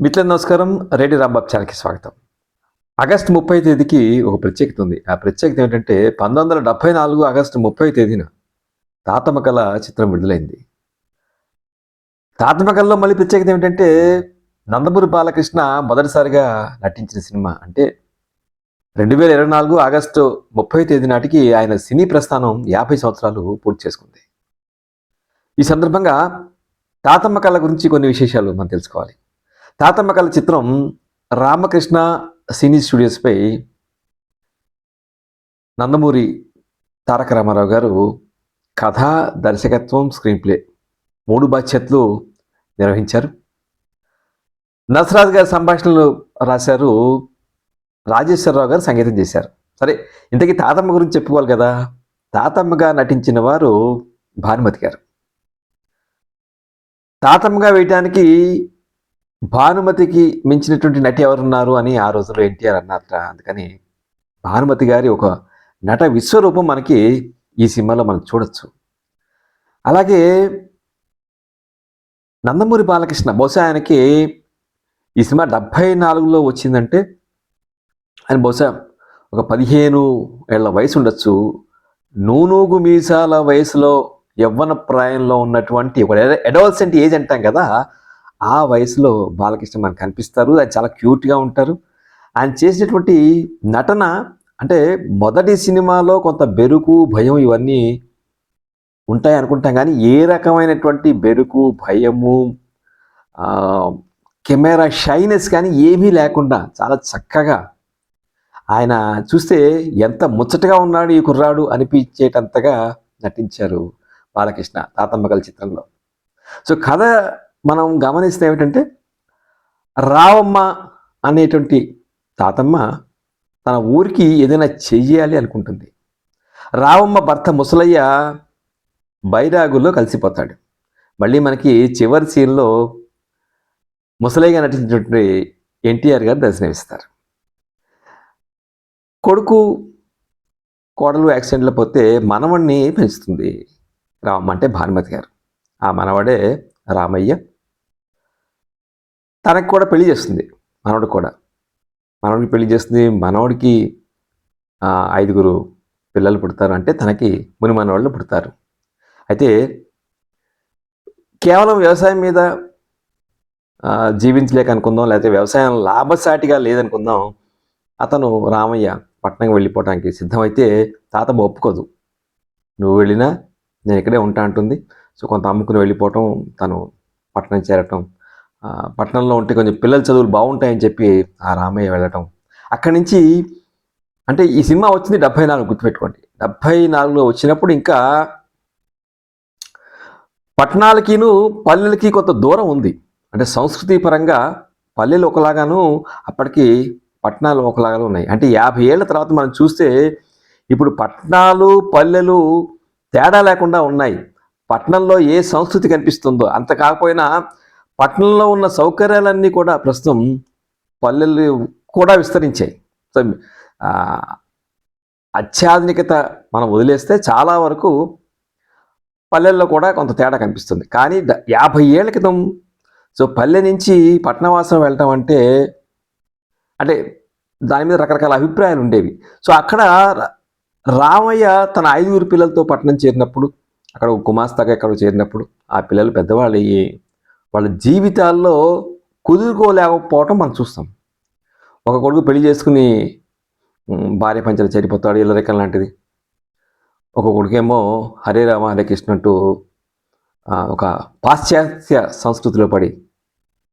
మిత్రుల నమస్కారం. రెడ్డి రాంబాబు ఛానల్కి స్వాగతం. ఆగస్టు ముప్పై తేదీకి ఒక ప్రత్యేకత ఉంది. ఆ ప్రత్యేకత ఏంటంటే పంతొమ్మిది వందల డెబ్బై నాలుగు ఆగస్టు ముప్పై తేదీన తాతమకల చిత్రం విడుదలైంది. తాతమకల్లో మళ్ళీ ప్రత్యేకత ఏమిటంటే నందమూరి బాలకృష్ణ మొదటిసారిగా నటించిన సినిమా. అంటే రెండు వేల ఇరవై నాలుగు ఆగస్టు ముప్పై తేదీ నాటికి ఆయన సినీ ప్రస్థానం యాభై సంవత్సరాలు పూర్తి చేసుకుంది. ఈ సందర్భంగా తాతమ్మ కళ గురించి కొన్ని విశేషాలు మనం తెలుసుకోవాలి. తాతమ్మ కళ చిత్రం రామకృష్ణ సినీ స్టూడియోస్పై నందమూరి తారక రామారావు గారు కథ దర్శకత్వం స్క్రీన్ ప్లే మూడు బాధ్యతలు నిర్వహించారు. నసరాజ్ గారి సంభాషణలు రాశారు రాజేశ్వరరావు గారు సంగీతం చేశారు. సరే ఇంతకీ తాతమ్మ గురించి చెప్పుకోవాలి కదా. తాతమ్మగా నటించిన వారు భానుమతి గారు. తాతమ్మగా వేయటానికి భానుమతికి మించినటువంటి నటి ఎవరున్నారు అని ఆ రోజుల్లో ఎన్టీఆర్ అన్నారట. అందుకని భానుమతి గారి ఒక నట విశ్వరూపం మనకి ఈ సినిమాలో మనం చూడొచ్చు. అలాగే నందమూరి బాలకృష్ణ బహుశా ఆయనకి ఈ సినిమా డెబ్భై నాలుగులో వచ్చిందంటే ఆయన బహుశా ఒక పదిహేను ఏళ్ళ వయసు ఉండొచ్చు. నూనూగు మీసాల వయసులో యవ్వన ప్రాయంలో ఉన్నటువంటి ఒక అడోల్సెంట్ ఏజ్ అంటాం కదా ఆ వయసులో బాలకృష్ణ మనకు కనిపిస్తారు అది చాలా క్యూట్గా ఉంటారు. ఆయన చేసినటువంటి నటన అంటే మొదటి సినిమాలో కొంత బెరుకు భయం ఇవన్నీ ఉంటాయి అనుకుంటాం కానీ ఏ రకమైనటువంటి బెరుకు భయము కెమెరా షైనెస్ కానీ ఏమీ లేకుండా చాలా చక్కగా ఆయన చూస్తే ఎంత ముచ్చటగా ఉన్నాడు ఈ కుర్రాడు అనిపించేటంతగా నటించారు బాలకృష్ణ తాతమ్మగల చిత్రంలో. సో కథ మనం గమనిస్తే ఏమిటంటే రావమ్మ అనేటువంటి తాతమ్మ తన ఊరికి ఏదైనా చెయ్యాలి అనుకుంటుంది. రావమ్మ భర్త ముసలయ్య బైరాగుల్లో కలిసిపోతాడు. మళ్ళీ మనకి చివరి సీన్లో ముసలయ్యగా నటించినటువంటి ఎన్టీఆర్ గారు దర్శనమిస్తారు. కొడుకు కోడలు యాక్సిడెంట్లో పోతే మనవడిని పెంచుతుంది రామమ్మ అంటే భానుమతి గారు. ఆ మనవడే రామయ్య తనకు కూడా పెళ్ళి చేస్తుంది మనవడు కూడా. మనవడికి పెళ్ళి చేస్తుంది మనవడికి ఐదుగురు పిల్లలు పుడతారు అంటే తనకి ముని మనవాళ్ళు పుడతారు. అయితే కేవలం వ్యవసాయం మీద జీవించలేక అనుకుందాం లేకపోతే వ్యవసాయం లాభసాటిగా లేదనుకుందాం అతను రామయ్య పట్నం వెళ్ళిపోవడానికి సిద్ధమైతే తాత ఒప్పుకోదు. నువ్వు వెళ్ళినా నేను ఇక్కడే ఉంటా అంటుంది. సో కొంత అమ్ముకుని వెళ్ళిపోవటం తను పట్టణం చేరటం పట్టణంలో ఉంటే కొంచెం పిల్లల చదువులు బాగుంటాయని చెప్పి ఆ రామయ్య వెళ్ళటం. అక్కడి నుంచి అంటే ఈ సినిమా వచ్చింది డెబ్బై నాలుగు గుర్తుపెట్టుకోండి. డెబ్బై నాలుగులో వచ్చినప్పుడు ఇంకా పట్టణాలకిను పల్లెలకి కొంత దూరం ఉంది. అంటే సంస్కృతి పరంగా పల్లెలు ఒకలాగాను అప్పటికి పట్టణాలు ఒకలాగా ఉన్నాయి. అంటే యాభై ఏళ్ళ తర్వాత మనం చూస్తే ఇప్పుడు పట్టణాలు పల్లెలు తేడా లేకుండా ఉన్నాయి. పట్టణంలో ఏ సంస్కృతి కనిపిస్తుందో అంత కాకపోయినా పట్టణంలో ఉన్న సౌకర్యాలన్నీ కూడా ప్రస్తుతం పల్లెలు కూడా విస్తరించాయి. సో అత్యాధునికత మనం వదిలేస్తే చాలా వరకు పల్లెల్లో కూడా కొంత తేడా కనిపిస్తుంది. కానీ యాభై ఏళ్ళ క్రితం సో పల్లె నుంచి పట్టణవాసం వెళ్ళటం అంటే అంటే దాని మీద రకరకాల అభిప్రాయాలు ఉండేవి. సో అక్కడ రామయ్య తన ఐదుగురు పిల్లలతో పట్టణం చేరినప్పుడు అక్కడ కుమాస్తాగా గుమాస్తాగా ఎక్కడ చేరినప్పుడు ఆ పిల్లలు పెద్దవాళ్ళు వాళ్ళ జీవితాల్లో కుదురుకోలేకపోవటం మనం చూస్తాం. ఒక కొడుకు పెళ్ళి చేసుకుని భార్య పంచలు చేరిపోతాడు ఇల్లరికం లాంటిది. ఒక కొడుకేమో హరే రామ హరే కృష్ణ అంటూ ఒక పాశ్చాత్య సంస్కృతిలో పడి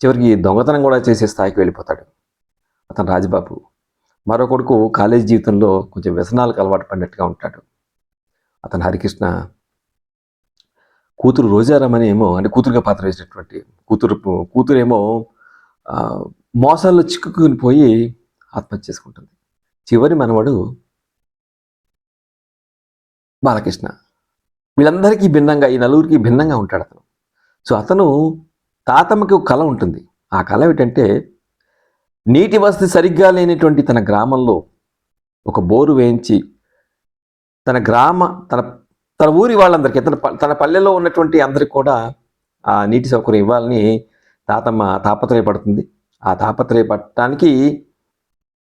చివరికి దొంగతనం కూడా చేసే స్థాయికి వెళ్ళిపోతాడు అతను రాజబాబు. మరో కొడుకు కాలేజ్ జీవితంలో కొంచెం వ్యసనాలకు అలవాటు పడినట్టుగా ఉంటాడు. అతను హరికృష్ణ కూతురు రోజారామని ఏమో అంటే కూతురుగా పాత్ర వేసినటువంటి కూతురు కూతురేమో మోసాల్లో చిక్కుకుని పోయి ఆత్మహత్య చేసుకుంటుంది. చివరి మనవడు బాలకృష్ణ. వీళ్ళందరికీ భిన్నంగా ఈ నలుగురికి భిన్నంగా ఉంటాడు అతను. సో అతను తాతమ్మకి ఒక కళ ఉంటుంది. ఆ కళ ఏమిటంటే నీటి వసతి సరిగ్గా లేనటువంటి తన గ్రామంలో ఒక బోరు వేయించి తన గ్రామ తన తన ఊరి వాళ్ళందరికీ తన తన పల్లెలో ఉన్నటువంటి అందరికి కూడా ఆ నీటి సౌకర్యం ఇవ్వాలని తాతమ్మ తాపత్రయపడుతుంది. ఆ తాపత్రయపడటానికి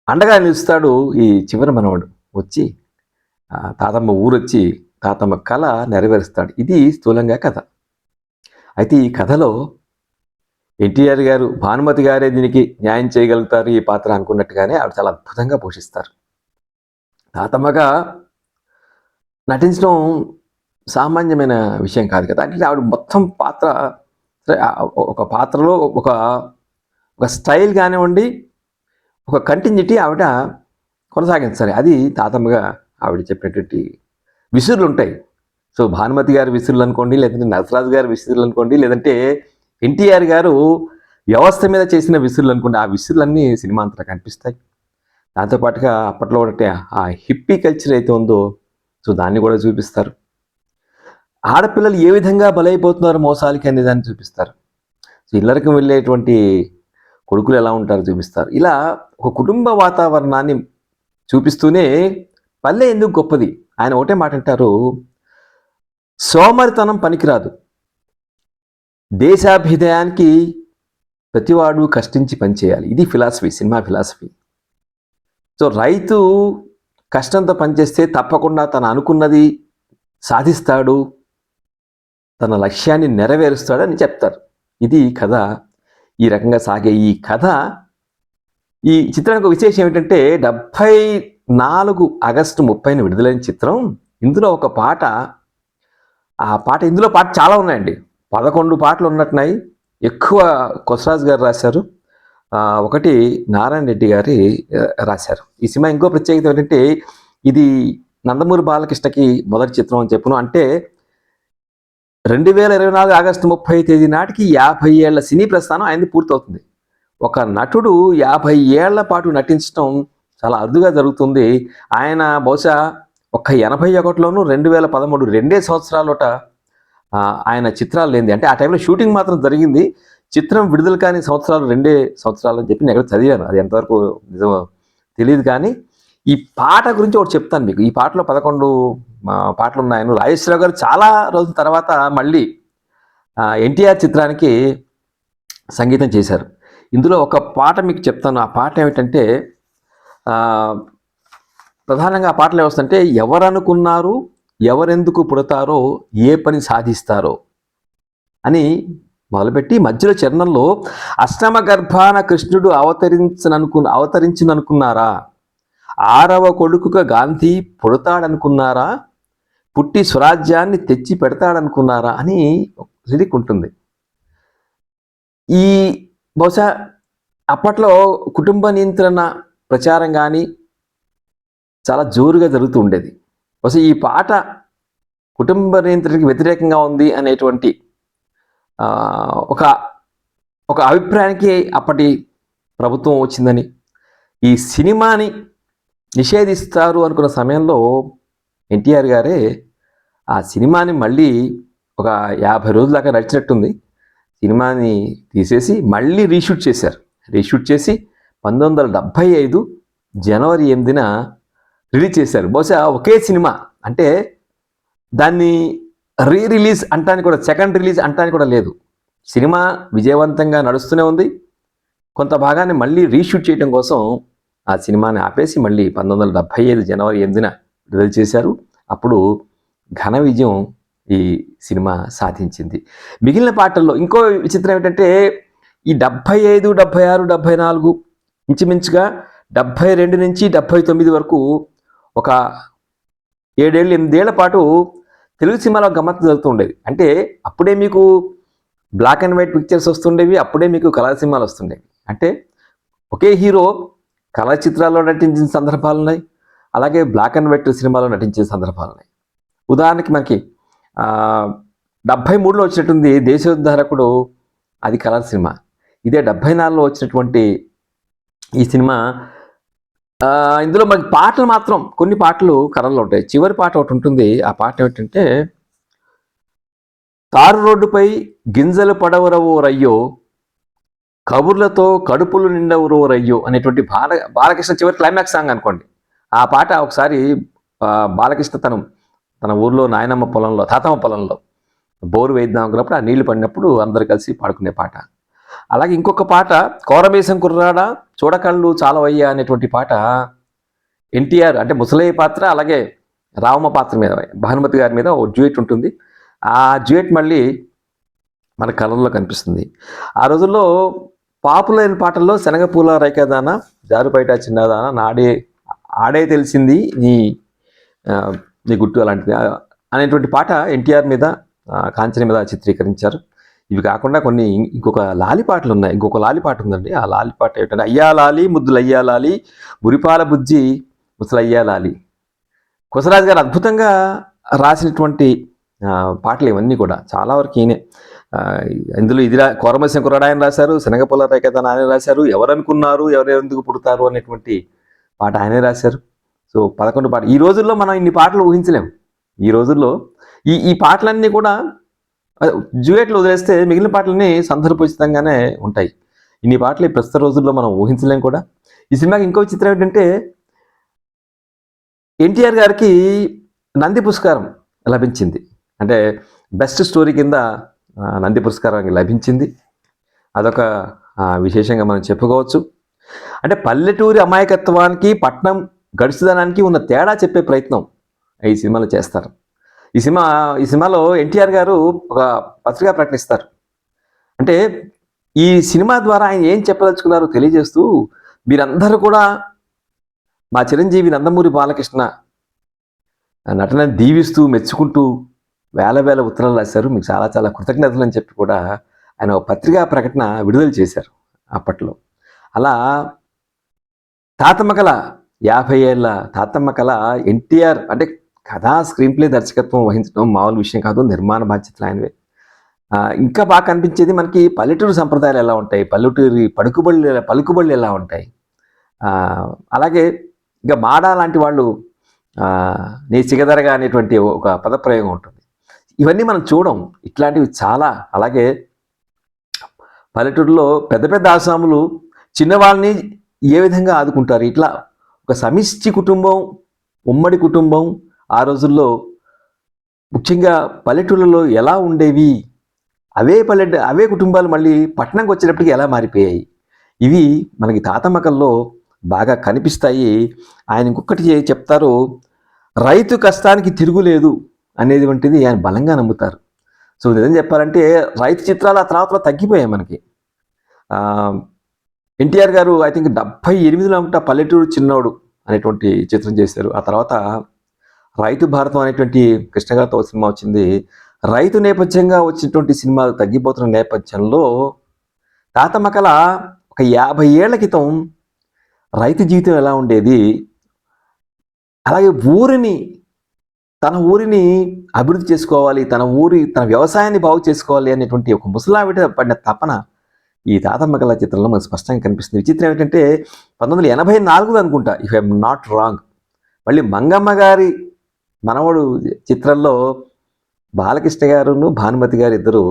అండగా నిలుస్తాడు ఈ చివరి మనవాడు. వచ్చి తాతమ్మ ఊరొచ్చి తాతమ్మ కళ నెరవేరుస్తాడు. ఇది స్థూలంగా కథ. అయితే ఈ కథలో ఎన్టీఆర్ గారు భానుమతి గారే దీనికి న్యాయం చేయగలుగుతారు ఈ పాత్ర అనుకున్నట్టుగానే ఆవిడ చాలా అద్భుతంగా పోషిస్తారు. తాతమ్మగా నటించడం సామాన్యమైన విషయం కాదు కదా అంటే ఆవిడ మొత్తం పాత్ర ఒక పాత్రలో ఒక ఒక స్టైల్ కానివ్వండి ఒక కంటిన్యూటీ ఆవిడ కొనసాగించాలి. అది తాతమ్మగా ఆవిడ చెప్పినటువంటి విసురులు ఉంటాయి సో భానుమతి గారి విసురులు అనుకోండి లేదంటే నరసరాజు గారి విసురులు అనుకోండి లేదంటే ఎన్టీఆర్ గారు వ్యవస్థ మీద చేసిన విసురులు అనుకోండి ఆ విసురులన్నీ సినిమా అంతా కనిపిస్తాయి. దాంతోపాటుగా అప్పట్లో ఒకటి ఆ హిప్పీ కల్చర్ అయితే ఉందో సో దాన్ని కూడా చూపిస్తారు. ఆడపిల్లలు ఏ విధంగా బలైపోతున్నారు మోసాలకి అనే దాన్ని చూపిస్తారు. సో వెళ్ళేటువంటి కొడుకులు ఎలా ఉంటారో చూపిస్తారు. ఇలా ఒక కుటుంబ వాతావరణాన్ని చూపిస్తూనే పల్లె ఎందుకు గొప్పది? ఆయన ఒకటే మాట అంటారు సోమరితనం పనికిరాదు. దేశాభ్యుదయానికి ప్రతివాడు కష్టించి పనిచేయాలి. ఇది ఫిలాసఫీ సినిమా ఫిలాసఫీ. సో రైతు కష్టంతో పనిచేస్తే తప్పకుండా తను అనుకున్నది సాధిస్తాడు. తన లక్ష్యాన్ని నెరవేరుస్తాడని చెప్తారు. ఇది కథ. ఈ రకంగా సాగే ఈ కథ. ఈ చిత్రానికి ఒక విశేషం ఏమిటంటే డెబ్భై నాలుగు ఆగస్టు ముప్పైన విడుదలైన చిత్రం. ఇందులో ఒక పాట. ఆ పాట ఇందులో పాట చాలా ఉన్నాయండి. పదకొండు పాటలు ఉన్నట్టున్నాయి. ఎక్కువ కొసరాజు గారు రాశారు. ఒకటి నారాయణ రెడ్డి గారి రాశారు. ఈ సినిమా ఇంకో ప్రత్యేకత ఏంటంటే ఇది నందమూరి బాలకృష్ణకి మొదటి చిత్రం అని చెప్పును. అంటే రెండు వేల ఇరవై నాలుగు ఆగస్టు ముప్పై తేదీ నాటికి యాభై ఏళ్ళ సినీ ప్రస్థానం ఆయనది పూర్తవుతుంది. ఒక నటుడు యాభై ఏళ్ళ పాటు నటించడం చాలా అరుదుగా జరుగుతుంది. ఆయన బహుశా ఒక ఎనభై ఒకటిలోను రెండు వేల పదమూడు రెండే సంవత్సరాలట ఆయన చిత్రాలు లేనిది. అంటే ఆ టైంలో షూటింగ్ మాత్రం జరిగింది. చిత్రం విడుదల కాని సంవత్సరాలు రెండే సంవత్సరాలు అని చెప్పి నేను ఎక్కడ చదివాను. అది ఎంతవరకు నిజం తెలియదు కానీ ఈ పాట గురించి ఒకటి చెప్తాను మీకు. ఈ పాటలో పదకొండు పాటలు ఉన్నాయని రాజేశ్వరరావు గారు చాలా రోజుల తర్వాత మళ్ళీ ఎన్టీఆర్ చిత్రానికి సంగీతం చేశారు. ఇందులో ఒక పాట మీకు చెప్తాను. ఆ పాట ఏమిటంటే ప్రధానంగా ఆ పాటలు ఏమొస్తుంటే ఎవరనుకున్నారు ఎవరెందుకు పుడతారో ఏ పని సాధిస్తారో అని మొదలుపెట్టి మధ్యలో చరణంలో అష్టమ గర్భాన కృష్ణుడు అవతరించననుకు అవతరించిననుకున్నారా? ఆరవ కొడుకుగా గాంధీ పుడతాడనుకున్నారా? పుట్టి స్వరాజ్యాన్ని తెచ్చి పెడతాడనుకున్నారా? అని లిరిక్ ఉంటుంది ఈ బహుశా అప్పట్లో కుటుంబ నియంత్రణ ప్రచారం కానీ చాలా జోరుగా జరుగుతూ ఉండేది. బహుశా ఈ పాట కుటుంబ నియంత్రణకి వ్యతిరేకంగా ఉంది అనేటువంటి ఒక ఒక అభిప్రాయానికి అప్పటి ప్రభుత్వం వచ్చిందని. ఈ సినిమాని నిషేధిస్తారు అనుకున్న సమయంలో ఎన్టీఆర్ గారే ఆ సినిమాని మళ్ళీ ఒక యాభై రోజుల దాకా నడిచినట్టుంది. సినిమాని తీసేసి మళ్ళీ రీషూట్ చేశారు. రీషూట్ చేసి పంతొమ్మిది వందల డెబ్భై ఐదు జనవరి ఎనిమిదిన రిలీజ్ చేశారు. బహుశా ఒకే సినిమా. అంటే దాన్ని రీ రిలీజ్ అంటానికి కూడా సెకండ్ రిలీజ్ అంటానికి కూడా లేదు. సినిమా విజయవంతంగా నడుస్తూనే ఉంది. కొంత భాగాన్ని మళ్ళీ రీషూట్ చేయడం కోసం ఆ సినిమాని ఆపేసి మళ్ళీ పంతొమ్మిది వందల డెబ్భై ఐదు జనవరి ఎనిమిదిన విడుదల చేశారు. అప్పుడు ఘన విజయం ఈ సినిమా సాధించింది. మిగిలిన పాటల్లో ఇంకో విచిత్రం ఏంటంటే ఈ డెబ్భై ఐదు డెబ్భై ఆరు డెబ్భై నాలుగు ఇంచుమించుగా డెబ్భై రెండు నుంచి డెబ్భై తొమ్మిది వరకు ఒక ఏడేళ్ళు ఎనిమిదేళ్ళ పాటు తెలుగు సినిమాలో గమ్మత్తు జరుగుతూ ఉండేది. అంటే అప్పుడే మీకు బ్లాక్ అండ్ వైట్ పిక్చర్స్ వస్తుండేవి అప్పుడే మీకు కలర్ సినిమాలు వస్తుండేవి. అంటే ఒకే హీరో కళ చిత్రాల్లో నటించిన సందర్భాలు ఉన్నాయి. అలాగే బ్లాక్ అండ్ వైట్ సినిమాలో నటించిన సందర్భాలు ఉన్నాయి. ఉదాహరణకి మనకి డెబ్భై మూడులో వచ్చినట్టుంది దేశోద్ధారకుడు అది కలర్ సినిమా. ఇదే డెబ్భై నాలుగులో వచ్చినటువంటి ఈ సినిమా ఇందులో మనకి పాటలు మాత్రం కొన్ని పాటలు కలర్లో ఉంటాయి. చివరి పాట ఒకటి ఉంటుంది. ఆ పాట ఏమిటంటే తారు రోడ్డుపై గింజలు పడవరవో రయ్యో కబుర్లతో కడుపులు నిండవరో రయ్యో అనేటువంటి బాల బాలకృష్ణ చివరి క్లైమాక్స్ సాంగ్ అనుకోండి. ఆ పాట ఒకసారి బాలకృష్ణ తను తన ఊర్లో నాయనమ్మ పొలంలో తాతమ్మ పొలంలో బోరు వేద్దాం అనుకున్నప్పుడు ఆ నీళ్ళు పడినప్పుడు అందరు కలిసి పాడుకునే పాట. అలాగే ఇంకొక పాట కోరమేసం కుర్రాడ చూడకళ్ళు చాలవయ్యా అనేటువంటి పాట ఎన్టీఆర్ అంటే ముసలయ్య పాత్ర అలాగే రావమ్మ పాత్ర మీద భానుమతి గారి మీద ఓ జ్యూయట్ ఉంటుంది. ఆ జ్యూయట్ మళ్ళీ మన కళల్లో కనిపిస్తుంది. ఆ రోజుల్లో పాపులర్ పాటల్లో శనగపూల రైకదాన జారుపైట చిన్నదాన నాడే ఆడే తెలిసింది నీ నీ గుట్టు అలాంటిది. అనేటువంటి పాట ఎన్టీఆర్ మీద ఆ, కాంచన మీద చిత్రీకరించారు. ఇవి కాకుండా కొన్ని ఇంకొక లాలి పాటలు ఉన్నాయి. ఇంకొక లాలి పాట ఉందండి. ఆ లాలి పాట ఏంటంటే అయ్యా లాలి ముద్దులు అయ్యా లాలి మురిపాల బుజ్జి ముసలయ్యా లాలి. కొసరాజు గారు అద్భుతంగా రాసినటువంటి పాటలు ఇవన్నీ కూడా చాలా వరకు ఈయనే ఇందులో ఇది కోరమ కోరమస్యం ఆయన రాశారు శనగపల్ల రేఖతన ఆయన రాశారు ఎవరనుకున్నారు ఎవరెందుకు ఎవరు పుడతారు అనేటువంటి పాట ఆయనే రాశారు. సో పదకొండు పాట. ఈ రోజుల్లో మనం ఇన్ని పాటలు ఊహించలేం. ఈ రోజుల్లో ఈ ఈ పాటలన్నీ కూడా జ్యూయేట్లు వదిలేస్తే మిగిలిన పాటలన్నీ సందర్భోచితంగానే ఉంటాయి. ఇన్ని పాటలు ప్రస్తుత రోజుల్లో మనం ఊహించలేం కూడా. ఈ సినిమాకి ఇంకో చిత్రం ఏంటంటే ఎన్టీఆర్ గారికి నంది పురస్కారం లభించింది. అంటే బెస్ట్ స్టోరీ కింద నంది పురస్కారం లభించింది. అదొక విశేషంగా మనం చెప్పుకోవచ్చు. అంటే పల్లెటూరి అమాయకత్వానికి పట్నం గడుచుదనానికి ఉన్న తేడా చెప్పే ప్రయత్నం ఈ సినిమాలో చేస్తారు. ఈ సినిమా ఈ సినిమాలో ఎన్టీఆర్ గారు ఒక పత్రికా ప్రకటిస్తారు. అంటే ఈ సినిమా ద్వారా ఆయన ఏం చెప్పదలుచుకున్నారో తెలియజేస్తూ మీరందరూ కూడా మా చిరంజీవి నందమూరి బాలకృష్ణ నటన దీవిస్తూ మెచ్చుకుంటూ వేల వేల ఉత్తరాలు రాశారు. మీకు చాలా చాలా కృతజ్ఞతలు అని చెప్పి కూడా ఆయన ఒక పత్రికా ప్రకటన విడుదల చేశారు అప్పట్లో. అలా తాతమ్మ కళ యాభై ఏళ్ళ తాతమ్మ కళ ఎన్టీఆర్ అంటే కథా స్క్రీన్ ప్లే దర్శకత్వం వహించడం మామూలు విషయం కాదు నిర్మాణ బాధ్యతలు ఆయనవే. ఇంకా బాగా కనిపించేది మనకి పల్లెటూరు సంప్రదాయాలు ఎలా ఉంటాయి? పల్లెటూరి పడుకుబళ్ళు పలుకుబళ్ళు ఎలా ఉంటాయి? అలాగే ఇంకా మాడా లాంటి వాళ్ళు నీ సిగదరగా అనేటువంటి ఒక పదప్రయోగం ఉంటుంది. ఇవన్నీ మనం చూడం. ఇట్లాంటివి చాలా. అలాగే పల్లెటూరులో పెద్ద పెద్ద ఆసాములు చిన్నవాళ్ళని ఏ విధంగా ఆదుకుంటారు? ఇట్లా ఒక సమిష్టి కుటుంబం ఉమ్మడి కుటుంబం ఆ రోజుల్లో ముఖ్యంగా పల్లెటూళ్ళలో ఎలా ఉండేవి? అవే పల్లె అవే కుటుంబాలు మళ్ళీ పట్టణంకి వచ్చేటప్పటికి ఎలా మారిపోయాయి? ఇవి మనకి తాతమ్మకల్లో బాగా కనిపిస్తాయి. ఆయన ఇంకొకటి చెప్తారు రైతు కష్టానికి తిరుగులేదు. అనేది వంటిది ఆయన బలంగా నమ్ముతారు. సో నిజం చెప్పాలంటే రైతు చిత్రాలు ఆ తర్వాత తగ్గిపోయాయి మనకి. ఎన్టీఆర్ గారు ఐ థింక్ డెబ్భై ఎనిమిదిలో అనుకుంటా పల్లెటూరు చిన్నోడు అనేటువంటి చిత్రం చేశారు. ఆ తర్వాత రైతు భారతం అనేటువంటి కృష్ణగారితో సినిమా వచ్చింది. రైతు నేపథ్యంగా వచ్చినటువంటి సినిమాలు తగ్గిపోతున్న నేపథ్యంలో తాతమ్మ కళ ఒక యాభై ఏళ్ళ క్రితం రైతు జీవితం ఎలా ఉండేది? అలాగే ఊరిని తన ఊరిని అభివృద్ధి చేసుకోవాలి తన ఊరి తన వ్యవసాయాన్ని బాగు చేసుకోవాలి అనేటువంటి ఒక ముసలావిడ పడిన తపన ఈ తాతమ్మ కళ చిత్రంలో మనకు స్పష్టంగా కనిపిస్తుంది. విచిత్రం ఏంటంటే పంతొమ్మిది వందల ఎనభై నాలుగుది అనుకుంటా ఇఫ్ ఐఎమ్ నాట్ రాంగ్ మళ్ళీ మంగమ్మ గారి మనవడు చిత్రంలో బాలకృష్ణ గారును భానుమతి గారు ఇద్దరు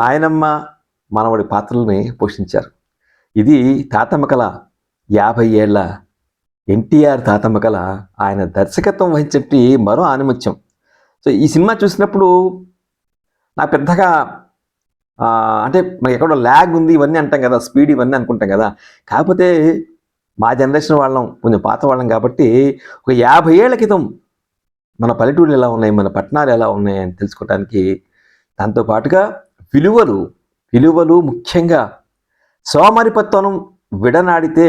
నాయనమ్మ మనవడి పాత్రల్ని పోషించారు. ఇది తాతమ్మ కళ యాభై ఏళ్ళ ఎన్టీఆర్ తాతమ్మ కళ ఆయన దర్శకత్వం వహించటి మరో ఆనిముత్యం. సో ఈ సినిమా చూసినప్పుడు నా పెద్దగా అంటే మనకి ఎక్కడో ల్యాగ్ ఉంది ఇవన్నీ అంటాం కదా స్పీడ్ ఇవన్నీ అనుకుంటాం కదా. కాకపోతే మా జనరేషన్ వాళ్ళం కొంచెం పాత వాళ్ళం కాబట్టి ఒక యాభై ఏళ్ళ క్రితం మన పల్లెటూళ్ళు ఎలా ఉన్నాయి మన పట్టణాలు ఎలా ఉన్నాయి అని తెలుసుకోవడానికి దాంతో పాటుగా విలువలు విలువలు ముఖ్యంగా సోమరిపత్వం విడనాడితే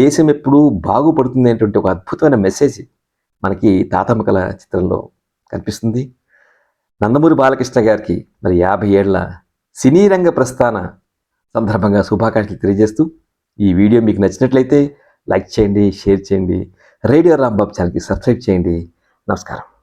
దేశం ఎప్పుడూ బాగుపడుతుంది అనేటువంటి ఒక అద్భుతమైన మెసేజ్ మనకి తాతమ్మకల చిత్రంలో కనిపిస్తుంది. నందమూరి బాలకృష్ణ గారికి మరి యాభై ఏళ్ళ సినీ రంగ ప్రస్థాన సందర్భంగా శుభాకాంక్షలు తెలియజేస్తూ ఈ వీడియో మీకు నచ్చినట్లయితే లైక్ చేయండి షేర్ చేయండి. రేడియో రాంబాబు ఛానల్కి సబ్స్క్రైబ్ చేయండి. నమస్కారం.